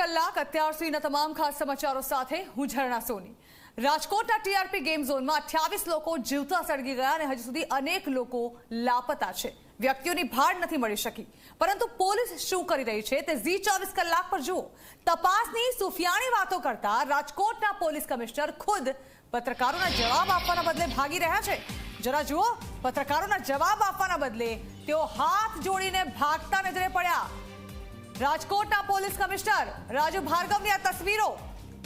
કલાક અત્યાર સુધીના તમામ ખાસ સમાચારો સાથે હું ઝરણા સોની. રાજકોટના ટીઆરપી ગેમ ઝોનમાં અઠ્યાવીસ લોકો જીવતા સળગી ગયા અને હજુ સુધી અનેક લોકો લાપતા છે. વ્યક્તિઓની ભાડ નથી મળી શકી. પરંતુ પોલીસ શું કરી રહી છે તે ઝી ચોવીસ કલાક પર જુઓ. તપાસની સુફિયાણી વાતો કરતા રાજકોટના પોલીસ કમિશનર ખુદ પત્રકારોના જવાબ આપવાના બદલે ભાગી રહ્યા છે. જરા જુઓ, પત્રકારોના જવાબ આપવાના બદલે તેઓ હાથ જોડીને ભાગતા નજરે પડ્યા. રાજકોટના પોલીસ કમિશનર રાજુ ભાર્ગવની આ તસવીરો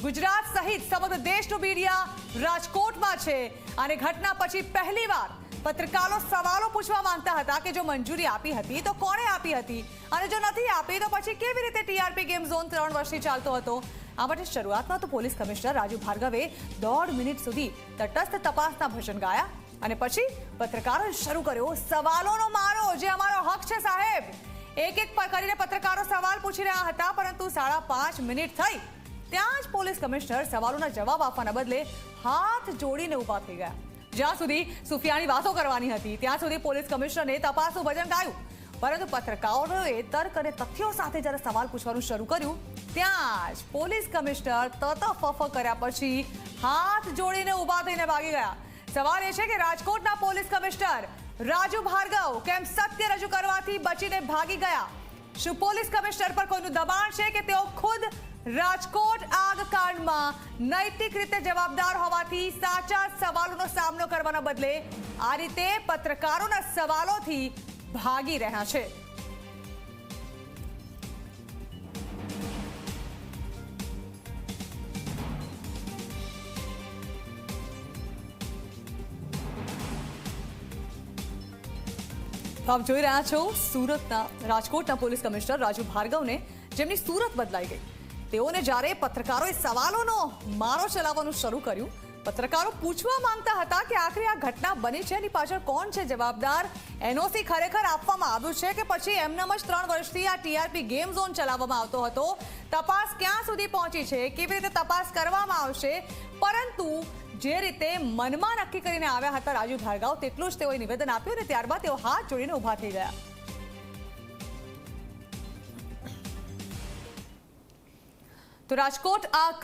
ગુજરાત સહિત સમગ્ર દેશનું મીડિયા રાજકોટમાં છે. અને ઘટના પછી પહેલીવાર પત્રકારો સવાલો પૂછવા માંગતા હતા કે જો મંજૂરી આપી હતી તો કોણે આપી હતી? અને જો નથી આપી તો પછી કેવી રીતે ટીઆરપી ગેમ ઝોન ત્રણ વર્ષથી ચાલતો હતો? આ માટે શરૂઆતમાં તો પોલીસ કમિશનર રાજુ ભાર્ગવે દોઢ મિનિટ સુધી તટસ્થ તપાસના ભજન ગાયા. અને પછી પત્રકારોએ શરૂ કર્યો સવાલોનો મારો, જે અમારો હક છે સાહેબ. એક એક કરીને પત્રકારો સવાલ પૂછી રહ્યા હતા, પરંતુ સાડા પાંચ મિનિટ થઈ. ત્યાં જ પોલીસ કમિશનર સવાલોના જવાબ આપવાના બદલે હાથ જોડીને ઊભા થઈ ગયા. જ્યાં સુધી સુફિયાની વાતો કરવાની હતી, ત્યાં સુધી પોલીસ કમિશનરે તપાસનું ભજન ગાયું. પરંતુ પત્રકારોએ તર્ક અને તથ્યો સાથે જ્યારે સવાલ પૂછવાનું શરૂ કર્યું, ત્યાં જ પોલીસ કમિશનર તત ફફ કર્યા પછી હાથ જોડીને ઊભા થઈને ભાગી ગયા. સવાલ એ છે કે રાજકોટના પોલીસ કમિશનર રાજુ ભાર્ગવ, કેમ સત્ય રજૂ કરવાથી બચીને ભાગી ગયા? શું પોલીસ કમિશનર પર કોઈનું દબાણ છે કે તેઓ ખુદ રાજકોટ આગ કાંડમાં નૈતિક રીતે જવાબદાર હોવાથી સાચા સવાલોનો સામનો કરવાના બદલે આ રીતે પત્રકારોના સવાલોથી ભાગી રહ્યા છે? આપ જોઈ રહ્યા છો સુરતના રાજકોટના પોલીસ કમિશનર રાજુ ભાર્ગવને, જેમની સુરત બદલાઈ ગઈ. તેઓને જ્યારે પત્રકારોએ સવાલોનો મારો ચલાવવાનું શરૂ કર્યું પત્રકારો પૂછવા માંગતા હતા કે આખરે આ ઘટના બની છે એની પાછળ કોણ છે જવાબદાર? એનઓસી ખરેખર આપવામાં આવ્યું છે કે પછી એમનામ જ ત્રણ વર્ષથી આ ટીઆરપી ગેમ ઝોન ચલાવવામાં આવતો હતો? તપાસ ક્યાં સુધી પહોંચી છે? કેવી રીતે તપાસ કરવામાં આવશે? પરંતુ જે રીતે મનમાં નક્કી કરીને આવ્યા હતા રાજુ ભાર્ગવ તેટલું જ તેઓએ નિવેદન આપ્યું અને ત્યારબાદ તેઓ હાથ જોડીને ઊભા થઈ ગયા. તો રાજકોટ આ